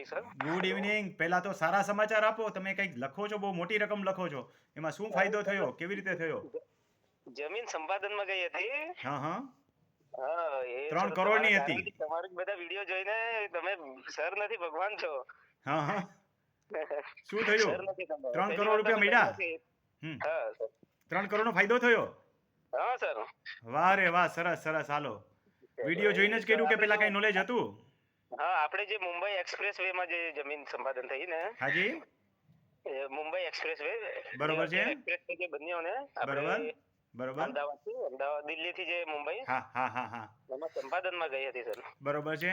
Morning sir? Good evening પહેલા તો સારા સમાચાર આપો. તમે કંઈક લખો છો? બહુ મોટી રકમ લખો છો. એમાં શું ફાયદો થયો? કેવી રીતે થયો? જમીન સંપાદનમાં ગઈ હતી. હા હા. ત્રણ કરોડની હતી. તમારા બધા વીડિયો જોઈને તમે સર નથી ભગવાન છો. હા હા. શું થયું? ત્રણ કરોડ રૂપિયા મળ્યા? ત્રણ કરોડનો ફાયદો થયો? હા સર. વાહ રે વાહ સરસ સરસ. હાલો. વીડિયો જોઈને જ કર્યું કે પેલા કઈ નોલેજ હતું? હા આપણે જે મુંબઈ એક્સપ્રેસ વે માં જે જમીન સંપાદન થઈ ને હાજી? મુંબઈ એક્સપ્રેસ વે બરોબર છે. એક્સપ્રેસ વે જે બન્યો ને બરોબર બરોબર. અમદાવાદથી અમદાવાદ દિલ્હી થી જે મુંબઈ હા હા હા હા. એમાં સંપાદનમાં ગઈ હતી સર. બરોબર છે.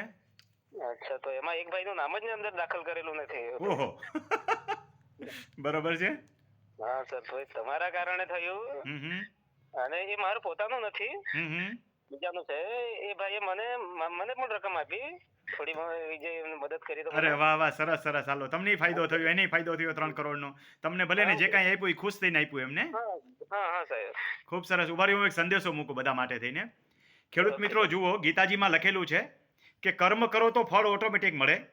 અચ્છા તો એમાં એક ભાઈનું નામ જ અંદર દાખલ કરેલું નથી. ઓહો. બરોબર છે. હા સર તો તમારા કારણે થયું. અને એ મારું પોતાનું નથી. બીજાનું છે એ ભાઈએ મને મને પણ રકમ આપી. અરે વાહ વાહ સરસ સરસ. હાલો તમને ફાયદો થયો એને ફાયદો થયો ત્રણ કરોડનો. તમને ભલે ને જે કાંઈ આપ્યું એ ખુશ થઈને આપ્યું એમને. ખૂબ સરસ. ઊભા હું એક સંદેશો મૂકું બધા માટે થઈને. ખેડૂત મિત્રો જુઓ ગીતાજીમાં લખેલું છે કે કર્મ કરો તો ફળ ઓટોમેટિક મળે.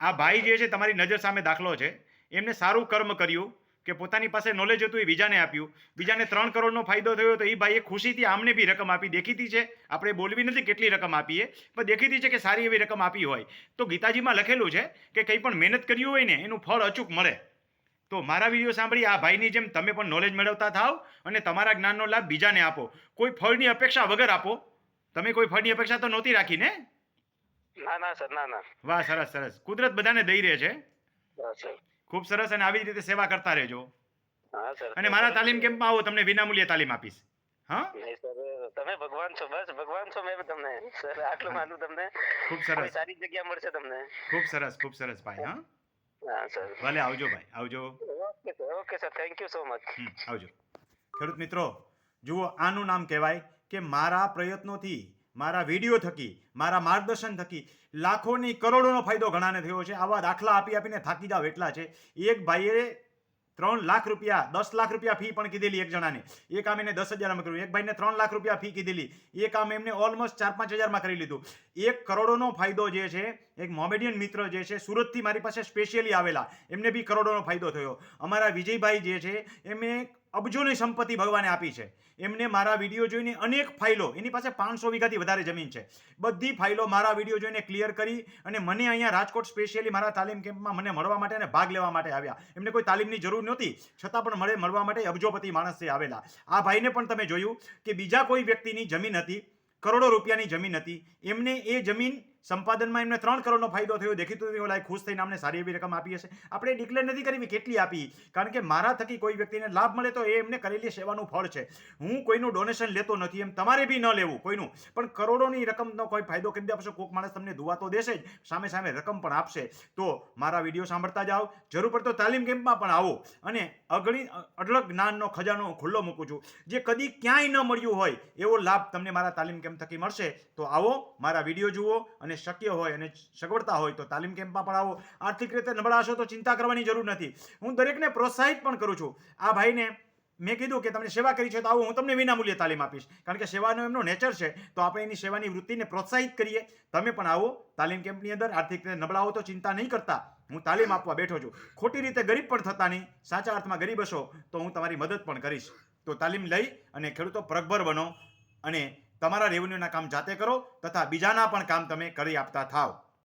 આ ભાઈ જે છે તમારી નજર સામે દાખલો છે. એમને સારું કર્મ કર્યું. કે પોતાની પાસે નોલેજ હતું એ બીજાને આપ્યું. બીજાને ત્રણ કરોડનો ફાયદો થયો તો એ ભાઈએ ખુશીથી આમને બી રકમ આપી. દેખીતી છે. આપણે બોલવી નથી કેટલી રકમ આપીએ પણ દેખીતી છે કે સારી એવી રકમ આપી હોય. તો ગીતાજીમાં લખેલું છે કે કંઈ પણ મહેનત કરી હોય ને એનું ફળ અચૂક મળે. તો મારા વીડિયો સાંભળી આ ભાઈની જેમ તમે પણ નોલેજ મેળવતા થાવ અને તમારા જ્ઞાનનો લાભ બીજાને આપો. કોઈ ફળની અપેક્ષા વગર આપો. તમે કોઈ ફળની અપેક્ષા તો નહોતી રાખી ને ના ના સર ના ના. વાહ સરસ સરસ. કુદરત બધાને દઈ રહે છે. ખૂબ સરસ અને આવી રીતે સેવા કરતા રહેજો. અને મારા તાલીમ કેમ્પમાં આવો તમને વિનામૂલ્યે તાલીમ આપીશ. હા? તમે ભગવાન છો બસ ભગવાન છો મેં તમને. સર આટલું માનું તમને. ખૂબ સરસ. સારી જગ્યા મળશે તમને. ખૂબ સરસ ખૂબ સરસ ભાઈ હા? હા સર. ભલે આવજો ભાઈ આવજો. Okay sir okay sir thank you so much. આવજો. ખેડૂત મિત્રો જુઓ આનું નામ કહેવાય કે મારા પ્રયત્નોથી મારા વીડિયો થકી, મારા માર્ગદર્શન થકી લાખોની કરોડોનો ફાયદો ઘણાને થયો છે. આવા દાખલા આપી આપીને થાકી જાવ એટલા છે. એક ભાઈએ ત્રણ લાખ રૂપિયા, દસ લાખ રૂપિયા ફી પણ કીધેલી એક જણાને. એ કામ એને દસ હજારમાં કર્યું. એક ભાઈને ત્રણ લાખ રૂપિયા ફી કીધેલી. એ કામ એમને ઓલમોસ્ટ ચાર પાંચ હજારમાં કરી લીધું. એક કરોડોનો ફાયદો જે છે, એક મોમેડિયન મિત્ર જે છે, સુરતથી મારી પાસે સ્પેશિયલી આવેલા. એમને બી કરોડોનો ફાયદો થયો. અમારા વિજયભાઈ જે છે એમને અબજોની સંપત્તિ ભગવાને આપી છે. એમને મારા વીડિયો જોઈને અનેક ફાઇલો, એની પાસે પાંચસો વીઘાથી વધારે જમીન છે. બધી ફાઇલો મારા વીડિયો જોઈને ક્લિયર કરી અને મને અહીંયા રાજકોટ સ્પેશિયલી મારા તાલીમ કેમ્પમાં મને મળવા માટે અને ભાગ લેવા માટે આવ્યા. એમને કોઈ તાલીમની જરૂર નહોતી, છતાં પણ મળે, મળવા માટે અબજોપતિ માણસ આવેલા. આ ભાઈને પણ તમે જોયું કે બીજા કોઈ વ્યક્તિની જમીન હતી, કરોડો રૂપિયાની જમીન હતી. એમને એ જમીન સંપાદનમાં એમને ત્રણ કરોડનો ફાયદો થયો, દેખીતું ઓલા ખુશ થઈને અમને સારી એવી રકમ આપી હશે. આપણે ડિક્લેર નથી કરવી કેટલી આપી, કારણ કે મારા થકી કોઈ વ્યક્તિને લાભ મળે તો એ એમને કરેલી સેવાનું ફળ છે. હું કોઈનું ડોનેશન લેતો નથી, એમ તમારે બી ન લેવું કોઈનું. પણ કરોડોની રકમનો કોઈ ફાયદો કરી આપશો કોઈક માણસ તમને દુવા તો દેશે જ, સામે સામે રકમ પણ આપશે. તો મારા વીડિયો સાંભળતા જાઓ. જરૂર પડતો તાલીમ કેમ્પમાં પણ આવો. અને અગણી, અઢળક જ્ઞાનનો ખજાનો ખુલ્લો મૂકું છું. જે કદી ક્યાંય ન મળ્યું હોય એવો લાભ તમને મારા તાલીમ કેમ્પ થકી મળશે. તો આવો, મારા વીડિયો જુઓ અને શક્ય હોય અને સગવડતા હોય તો તાલીમ કેમ્પમાં પણ આવો આર્થિક રીતે નબળા હશો તો ચિંતા કરવાની જરૂર નથી. હું દરેકને પ્રોત્સાહિત પણ કરું છું. આ ભાઈને મેં કીધું કે તમને સેવા કરી છે તો આવો હું તમને વિનામૂલ્યે તાલીમ આપીશ. કારણ કે સેવાનો એમનો નેચર છે તો આપણે એની સેવાની વૃત્તિને પ્રોત્સાહિત કરીએ. તમે પણ આવો તાલીમ કેમ્પની અંદર આર્થિક રીતે નબળા તો ચિંતા નહીં કરતા. હું તાલીમ આપવા બેઠો છું. ખોટી રીતે ગરીબ પણ થતા નહીં. સાચા અર્થમાં ગરીબ હશો તો હું તમારી મદદ પણ કરીશ. તો તાલીમ લઈ અને ખેડૂતો પ્રગભર બનો અને તમારા રેવન્યુના કામ જાતે કરો તથા બીજાના પણ કામ તમે કરી આપતા થાવ.